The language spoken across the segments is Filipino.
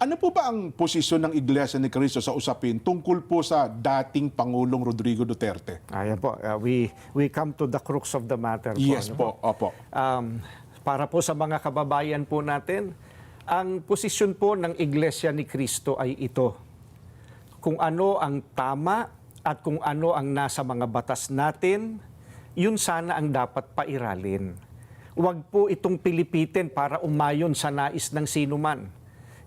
ano po ba ang posisyon ng Iglesia ni Cristo sa usapin tungkol po sa dating Pangulong Rodrigo Duterte? Ayan po, uh, we, we come to the crux of the matter po. Yes ano po, opo. Um, para po sa mga kababayan po natin, ang posisyon po ng Iglesia ni Cristo ay ito. Kung ano ang tama at kung ano ang nasa mga batas natin, yun sana ang dapat pairalin. Huwag po itong pilipitin para umayon sa nais ng sinuman.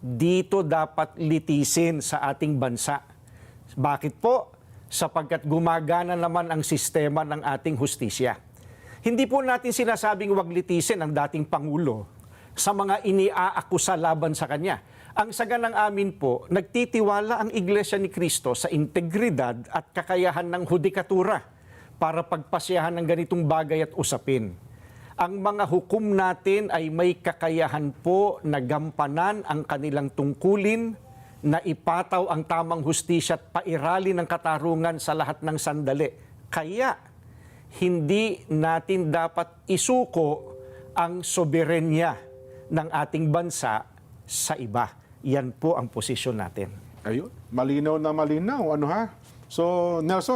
dito dapat litisin sa ating bansa. Bakit po? Sapagkat gumagana naman ang sistema ng ating hustisya. Hindi po natin sinasabing wag litisin ang dating Pangulo sa mga iniaakusa laban sa kanya. Ang saganang amin po, nagtitiwala ang Iglesia ni Cristo sa integridad at kakayahan ng hudikatura para pagpasyahan ng ganitong bagay at usapin. Ang mga hukom natin ay may kakayahan po na gampanan ang kanilang tungkulin, na ipataw ang tamang hustisya at pairali ng katarungan sa lahat ng sandali. Kaya, hindi natin dapat isuko ang soberenya ng ating bansa sa iba. Yan po ang posisyon natin. Ayun, malinaw na malinaw. Ano ha? So, Nelson,